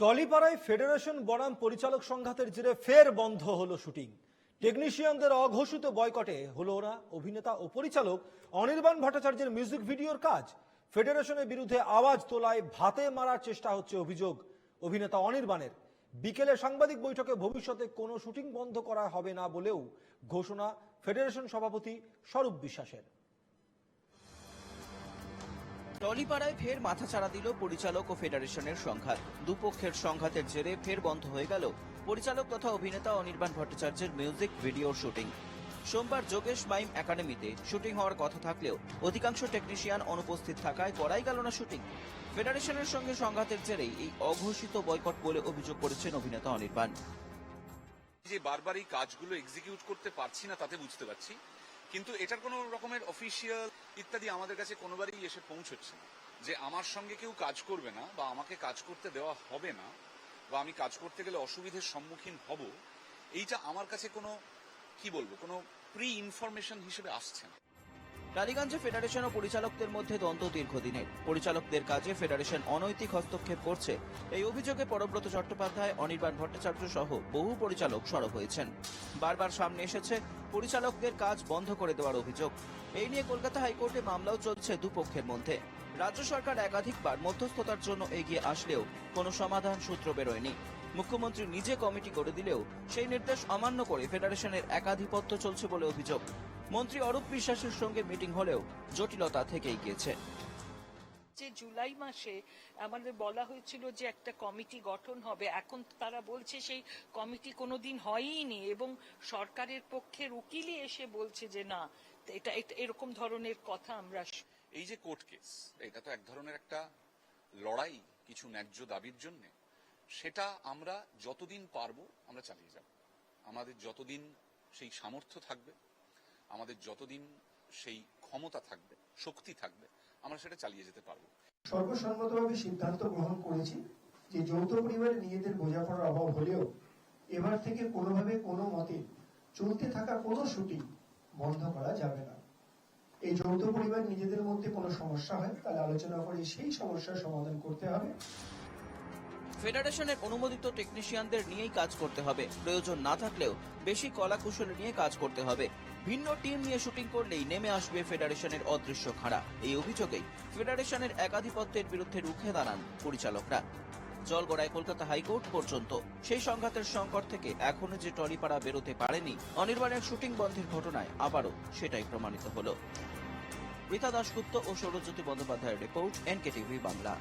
টলিপাড়ায় federation বনাম পরিচালক সংঘাতের জেরে ফের বন্ধ হলো শুটিং। টেকনিশিয়ানদের অঘোষিত বয়কটে হলো ওরা অভিনেতা ও পরিচালক অনির্বাণ ভট্টাচার্যের মিউজিক ভিডিওর কাজ। ফেডারেশনের বিরুদ্ধে আওয়াজ তোলায় ভাতে মারার চেষ্টা হচ্ছে অভিযোগ অভিনেতা অনির্বাণের। বিকেলে সাংবাদিক বৈঠকে ভবিষ্যতে কোনো শুটিং বন্ধ করা হবে না বলেও ঘোষণা ফেডারেশন সভাপতি স্বরূপ বিশ্বাসের। টলিপাড়ায় ফের মাথাচাড়া দিল পরিচালক ও ফেডারেশনের সংঘাত। দুপক্ষের সংঘাতের জেরে ফের বন্ধ হয়ে গেল পরিচালক তথা অভিনেতা অনির্বাণ ভট্টাচার্যের মিউজিক ভিডিওর শুটিং। সোমবার যোগেশ মাইম একাডেমিতে শুটিং হওয়ার কথা থাকলেও অধিকাংশ টেকনিশিয়ান অনুপস্থিত থাকায় করাই গেল না শুটিং। ফেডারেশনের সঙ্গে সংঘাতের জেরেই এই অঘোষিত বয়কট বলে অভিযোগ করেছেন অভিনেতা অনির্বাণ। যে বারবার এই কাজগুলো এক্সিকিউট করতে পারছি না, তাতে বুঝতে পারছি। কিন্তু এটার কোনো রকমের অফিসিয়াল ইত্যাদি আমাদের কাছে কোনোবারই এসে পৌঁছচ্ছে না। যে আমার সঙ্গে কেউ কাজ করবে না বা আমাকে কাজ করতে দেওয়া হবে না বা আমি কাজ করতে গেলে অসুবিধের সম্মুখীন হব, এইটা আমার কাছে কোনো, কি বলব, কোনো প্রি ইনফরমেশন হিসেবে আসছে না। টালিগঞ্জে ফেডারেশন ও পরিচালকদের মধ্যে দ্বন্দ্ব দীর্ঘদিনের। পরিচালকদের কাজে ফেডারেশন অনৈতিক হস্তক্ষেপ করছে। এই অভিযোগে পরব্রত চট্টোপাধ্যায়, অনির্বাণ ভট্টাচার্য সহ বহু পরিচালক সরব হয়েছেন। বারবার সামনে এসেছে পরিচালকদের কাজ বন্ধ করে দেওয়ার অভিযোগ। এই নিয়ে কলকাতা হাইকোর্টে মামলাও চলছে দুপক্ষের মধ্যে। রাজ্য সরকার একাধিকবার মধ্যস্থতার জন্য এগিয়ে আসলেও কোনো সমাধান সূত্র বেরোয়নি। মুখ্যমন্ত্রী নিজে কমিটি করে দিলেও সেই নির্দেশ অমান্য করে ফেডারেশনের একাধিপত্য চলছে বলে অভিযোগ। মন্ত্রী অরূপ বিশ্বাসের সঙ্গে মিটিং হলেও জটিলতা থেকেই গিয়েছে। যে জুলাই মাসে আমাদের বলা হয়েছিল যে একটা কমিটি গঠন হবে, এখন তারা বলছে সেই কমিটি কোনোদিন হয়ইনি এবং সরকারের পক্ষের উকিলই এসে বলছে যে না এটা এরকম ধরনের কথা আমরা এই যে কোর্ট কেস, এটা তো এক ধরনের একটা লড়াই, কিছু ন্যায্য দাবির জন্য। সেটা আমরা যতদিন পারব আমরা চালিয়ে যাব। আমাদের যতদিন সেই সামর্থ্য থাকবে, আমাদের যতদিন সেই ক্ষমতা থাকবে, শক্তি থাকবে, আমরা সেটা চালিয়ে যেতে পারব। সর্বসম্মতভাবে সিদ্ধান্ত গ্রহণ করেছি যে যৌথ পরিবারে নিজেদের বোঝাপড়ার অভাব হলেও এবার থেকে কোনোভাবে কোনো মতে চলতে থাকা কোনো শুটিং বন্ধ করা যাবে না। এই যৌথ পরিবার নিজেদের মধ্যে কোনো সমস্যা হয় তাহলে আলোচনা করে সেই সমস্যার সমাধান করতে হবে। ফেডারেশনের অনুমোদিত টেকনিশিয়ানদের নিয়েই কাজ করতে হবে। প্রয়োজন না থাকলেও বেশি কলাকুশল নিয়ে কাজ করতে হবে। ভিন্ন টিম নিয়ে শুটিং করলেই নেমে আসবে ফেডারেশনের অদৃশ্য খাড়া। এই অভিযোগেই ফেডারেশনের একাধিপত্যের বিরুদ্ধে রুখে দাঁড়ান পরিচালকরা। জলগড়ায় কলকাতা হাইকোর্ট পর্যন্ত। সেই সংঘাতের সংকট থেকে এখনও যে টলিপাড়া বেরোতে পারেনি অনির্বাণের শুটিং বন্ধের ঘটনায় আবারও সেটাই প্রমাণিত হলো। রীতা দাশগুপ্ত ও সৌরজ্যোতি বন্দ্যোপাধ্যায়ের রিপোর্ট এনকে টিভি বাংলা।